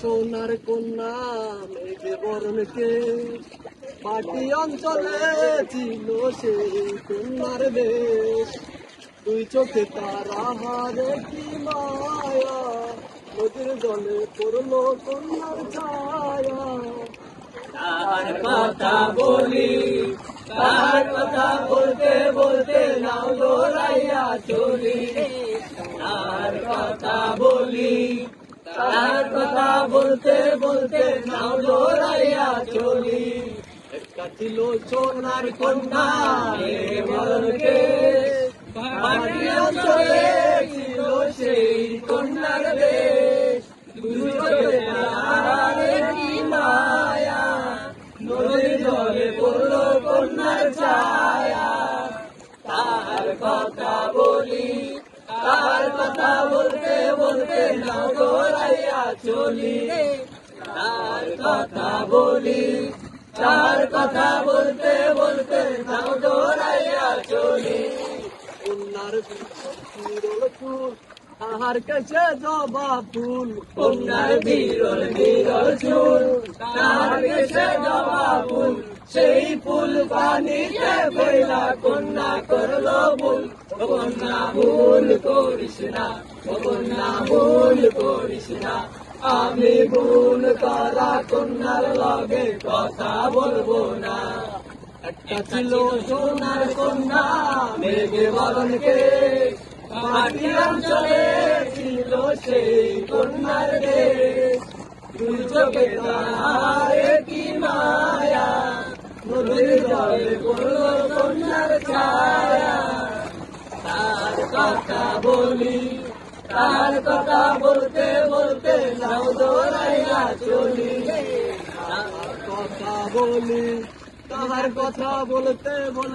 সোনার কন্যা, মেঘে বরণকে পাটি অঞ্চলে ছিল সেই কন্যার দেশ দুই চোখে তারা হারে কি মায়া, নদীর জলে পড়ল কন্যার ছায়া। তার কথা বলি, তার কথা বলতে বলতে নাও দৌড়াইয়া চলি। তার কথা বলি তার কথা বলতে বলতে নাও দৌড়াইয়া চলি। ছিল সোনার কন্যা চলি। তার কথা বলি তার কথা বলতে বলতে নাও দৌড়াইয়া চলি। কন্যার বিরল ফুল তাহার কাছে জবা ফুল। কন্যার বিরল বিরল চুল তাহার কাছে জবা ফুল। সেই ফুল পানিতে বইলা কন্যা করল ভুল কন্যা ভুল করিস না কন্যা ভুল করিস না। আমি ভুল করা কন্যার লগে কথা বলব না। একটা ছিল সোনার কন্যা, মেঘে বরণকে অঞ্চলে ছিল সেই কন্যার দেশ। কি মায়া তার কথা বলি, তার কথা বলতে বলতে চলি কথা বলি তাহার কথা বলতে বলতে